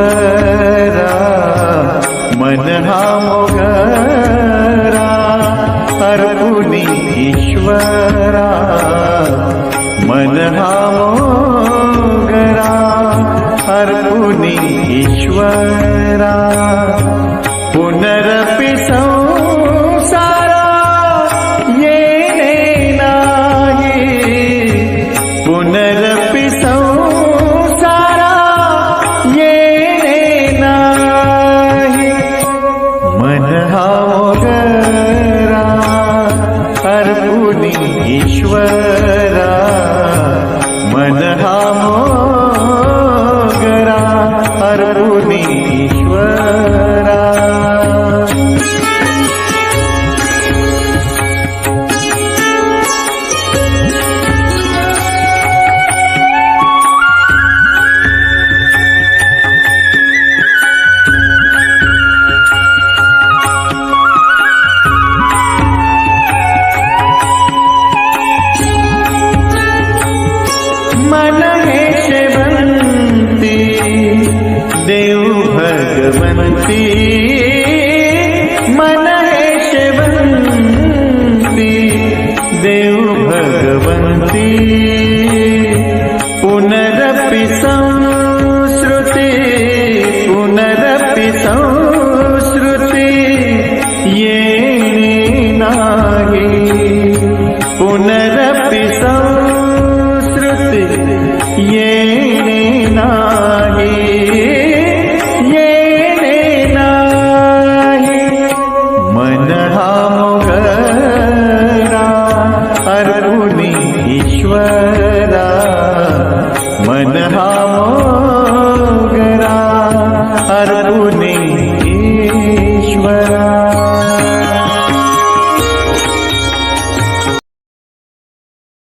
ईश्वरा मन हा मोगरा अर्पुनी ईश्वरा. मन हा मोगरा अर्पुनी ईश्वरा. पुनरपि संसारा येणे नाही. पुनरपि सं ధరరు నీ ती আর